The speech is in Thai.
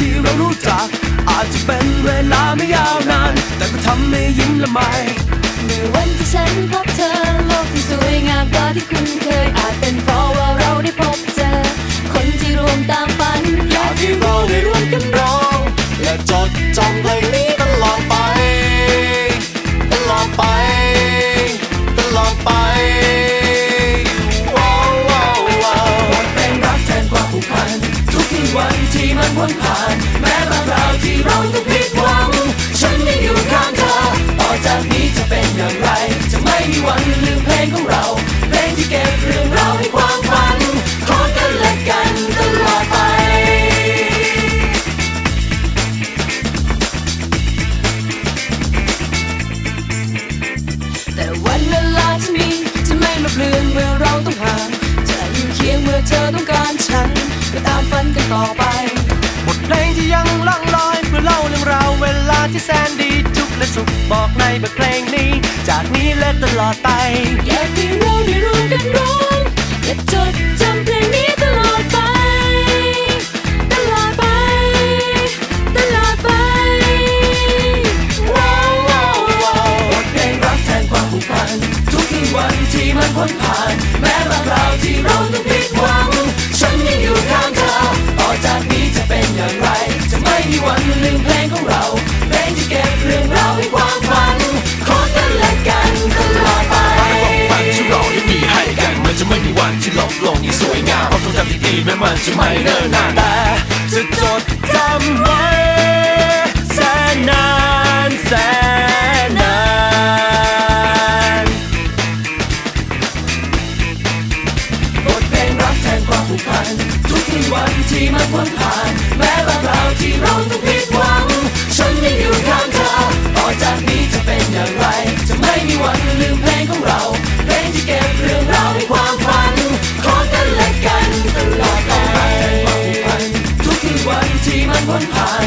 ที่เรารู้จัก อาจจะเป็นเวลาไม่ยาวนาน แต่ก็ทำให้ยิ้มละไม่นวันที่ฉันพบเธอโลกที่สวยงามกว่าที่คุณ เคียงเมื่อเธอต้องการฉันก็ตามฝันกันต่อไป บทเพลงที่ยังล่องลอยเพื่อเล่าเรื่องราวเวลาที่แสนดีทุกข์และสุขบอกในบทเพลงนี้ จากนี้และตลอดไป อยากให้เราได้ร่วมกันร้องและจดจำเพลงนี้ตลอดไป ตลอดไป ตลอดไป ว้าวว้าวว้าวบทเพลงรักแทนความผูกพันทุกคืนวันที่มันพ้นผ่านแม้ วันลืมเพลงของเราเพลงที่เก็บเรื่องราวให้ความฝันของกันและกันตลอดไปฝันที่เราได้มีให้กัน มันจะไม่มีวันที่ลบลงอย่างสวยงามความทรงจำที่ดีแม้มันจะไม่เนิ่นนานแต่จะจดจำไว้แสนนานแสนนานบทเพลงรักแทนความผูกพัน ทุกคืนวันที่มันพ้นผ่าน แม้บางคราวที่เราต้องผิดหวัง ฉันยังอยู่ข้างเธอต่อจากนี้จะเป็นอย่างไร จะไม่มีวันลืมเพลงของเราเพลงที่เก็บเรื่องราวในความฝัน ของกันและกันตลอดไปทุกคืนวันที่มันพ้นผ่าน